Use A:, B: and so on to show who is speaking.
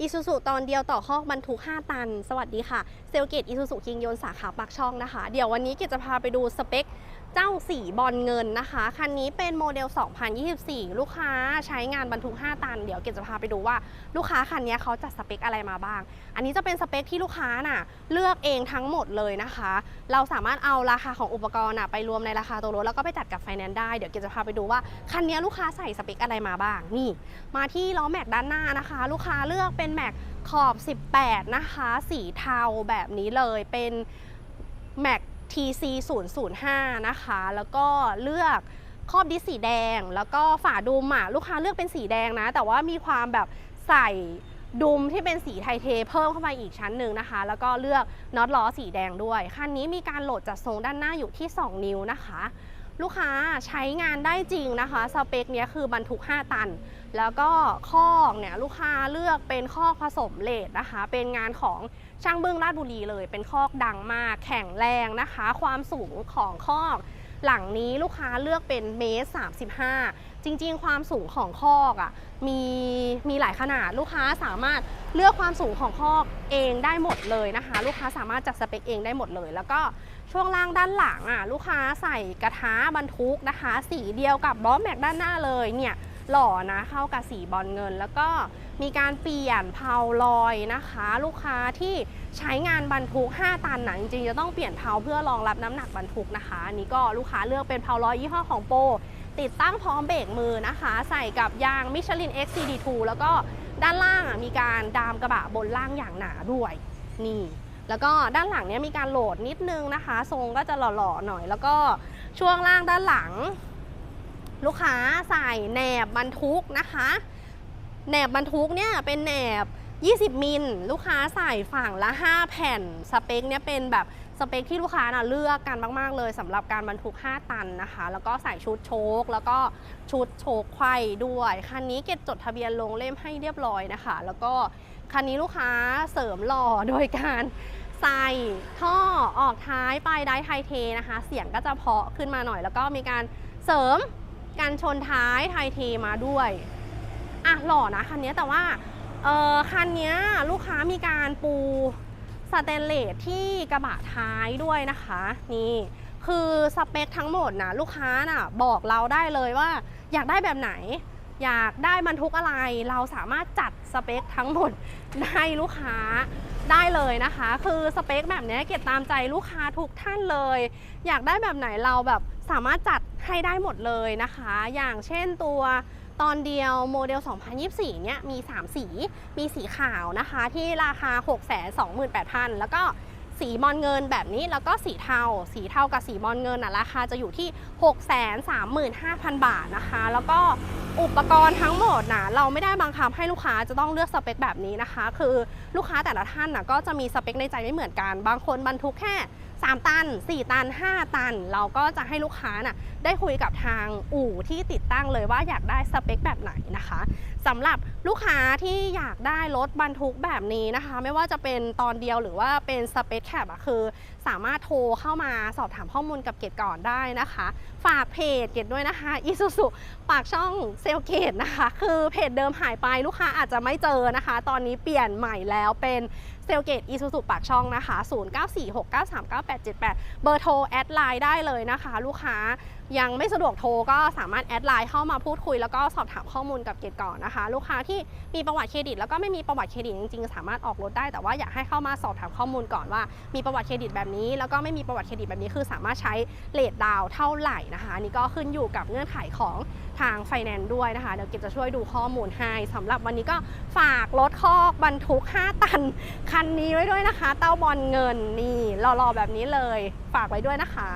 A: อีซูซูตอนเดียวต่อคอกบรรทุก 5 ตัน สวัสดีค่ะ เซลเกตอีซูซูคิงยนสาขาปากช่องนะคะ เดี๋ยววันนี้เกดจะพาไปดูสเปค เจ้าสีบอลเงินนะคะ คันนี้เป็นโมเดล 2024 ลูกค้าใช้งานบรรทุก 5 ตัน เดี๋ยวเกดจะพาไปดูว่าลูกค้าคันนี้เขาจัดสเปคอะไรมาบ้าง อันนี้จะเป็นสเปคที่ลูกค้าน่ะเลือกเองทั้งหมดเลยนะคะ เราสามารถเอาราคาของอุปกรณ์น่ะไปรวมในราคาตัวรถแล้วก็ไปจัดกับไฟแนนซ์ได้ เดี๋ยวเกดจะพาไปดูว่าคันนี้ลูกค้าใส่สเปคอะไรมาบ้าง นี่ มาที่ล้อแม็กด้านหน้านะคะ ลูกค้าเลือกเป็นแม็กขอบ 18 นะคะ สีเทาแบบนี้เลย เป็นแม็ก TC 005นะคะ แล้วก็เลือกครอบดิสสีแดง แล้วก็ฝาดุมอะลูกค้าเลือกเป็นสีแดงนะ แต่ว่ามีความแบบใส่ดุมที่เป็นสีไทเทเพิ่มเข้าไปอีกชั้นหนึ่งนะคะ แล้วก็เลือกน็อตล้อสีแดงด้วย คันนี้มีการโหลดจัดทรงด้านหน้าอยู่ที่ 2 นิ้วนะคะ ลูกค้าใช้งานได้จริงนะคะสเปคเนี้ยคือบรรทุก 5 ตัน แล้วก็คอกเนี่ยลูกค้าเลือกเป็นคอกผสมเลทนะคะ เป็นงานของช่างเบึ้องราชบุรีเลย เป็นคอกดังมาก แข็งแรงนะคะ ความสูงของคอก หลังนี้ลูกค้าเลือกเป็นเมตร35 จริงๆ ความสูงของคอกอะมีมีหลายขนาดลูกค้าสามารถเลือกความสูงของคอกเองได้หมดเลยนะคะ ลูกค้าสามารถจัดสเปคเองได้หมดเลย แล้วก็ ช่วงล่างด้านหลังอะลูกค้าใส่กระทะบรรทุกนะคะ สีเดียวกับล้อแม็กด้านหน้าเลยเนี่ยหล่อนะเข้ากับสีบอลเงิน แล้วก็มีการเปลี่ยนเพาลอยนะคะ ลูกค้าที่ใช้งานบรรทุก 5 ตันนะจริงๆจะต้องเปลี่ยนเพาเพื่อรองรับน้ำหนักบรรทุกนะคะอันนี้ก็ลูกค้าเลือกเป็นเพาลอยยี่ห้อของโปติดตั้งพร้อมเบรกมือนะคะ ใส่กับยางมิชลิน XCD2 แล้วก็ด้านล่างมีการดามกระบะบนล่างอย่างหนาด้วยนี่ แล้วก็ด้านหลังเนี้ยมีการโหลดนิดนึงนะคะ ทรงก็จะหล่อๆหน่อย แล้วก็ช่วงล่างด้านหลัง ลูกค้าใส่แหนบบรรทุกนะคะแหนบบรรทุกเนี่ยเป็นแหนบ 20 มิล ลูกค้าใส่ฝั่งละ 5 แผ่น สเปคเนี่ยเป็นแบบ สเปคที่ลูกค้าน่ะเลือกกันมากๆ เลยสำหรับการบรรทุก 5 ตันนะคะ แล้วก็ใส่ชุดโชคแล้วก็ชุดโชคไขว้ด้วยคันนี้เก็บจดทะเบียนลงเล่มให้เรียบร้อยนะคะ แล้วก็คันนี้ลูกค้าเสริมหล่อโดยการใส่ท่อออกท้ายปลายได้ไทเทนะคะ เสียงก็จะเพาะขึ้นมาหน่อย แล้วก็มีการเสริมการชนท้ายไทเทมาด้วยอะหล่อนะคันนี้แต่ว่าเออคันนี้ลูกค้ามีการปู สแตนเลสที่กระบะท้ายด้วยนะคะ นี่คือสเปคทั้งหมดนะลูกค้าน่ะบอกเราได้เลยว่า อยากได้แบบไหน อยากได้บรรทุกอะไร เราสามารถจัดสเปคทั้งหมดได้ลูกค้าได้เลยนะคะ คือสเปคแบบนี้เก็บตามใจลูกค้าทุกท่านเลย อยากได้แบบไหนเราแบบสามารถจัดให้ได้หมดเลยนะคะ อย่างเช่นตัว ตอนเดียวโมเดล 2024 เนี่ยมี 3 สี มีสีขาวนะคะ ที่ราคา 628,000 แล้วก็สีมอลเงินแบบนี้แล้วก็สีเทา สีเทากับสีมอลเงินอะราคาจะอยู่ที่ 635,000 บาทนะคะ แล้วก็ อุปกรณ์ทั้งหมดนะเราไม่ได้บังคับให้ลูกค้าจะต้องเลือกสเปคแบบนี้นะคะ คือลูกค้าแต่ละท่านนะก็จะมีสเปคในใจไม่เหมือนกัน บางคนบรรทุกแค่ 3 ตัน 4 ตัน 5 ตัน เราก็จะให้ลูกค้าน่ะได้คุยกับทางอู่ที่ติดตั้งเลยว่าอยากได้สเปคแบบไหนนะคะสำหรับลูกค้าที่อยากได้รถบรรทุกแบบนี้นะคะ ไม่ว่าจะเป็นตอนเดียวหรือว่าเป็นสเปคแคปอะคือ สามารถโทรเข้ามาสอบถามข้อมูลกับเกดก่อนได้นะคะ ฝากเพจเกดด้วยนะคะอีซูซูปากช่องเซลเกตนะคะ คือเพจเดิมหายไปลูกค้าอาจจะไม่เจอนะคะ ตอนนี้เปลี่ยนใหม่แล้วเป็นเซลเกตอีซูซูปากช่องนะคะ 0946939878 เบอร์โทรแอดไลน์ได้เลยนะคะ ลูกค้ายังไม่สะดวกโทรก็สามารถแอดไลน์เข้ามาพูดคุย แล้วก็สอบถามข้อมูลกับเกดก่อนนะคะ ลูกค้าที่มีประวัติเครดิต แล้วก็ไม่มีประวัติเครดิตจริงๆ สามารถออกรถได้แต่ว่าอยากให้เข้ามาสอบถามข้อมูลก่อนว่า มีประวัติเครดิตแบบนี้ แล้วก็ไม่มีประวัติเครดิตแบบนี้คือสามารถใช้เลทดาวเท่าไหร่นะคะนี่ก็ขึ้นอยู่กับเงื่อนไขของ ทางไฟแนนซ์ด้วยนะคะ เดี๋ยวเกดจะช่วยดูข้อมูลให้สำหรับวันนี้ก็ฝากรถคอกบรรทุก 5 ตัน คันนี้ไว้ด้วยนะคะ เต้าบอลเงินนี่หล่อๆแบบนี้เลย ฝากไว้ด้วยนะคะ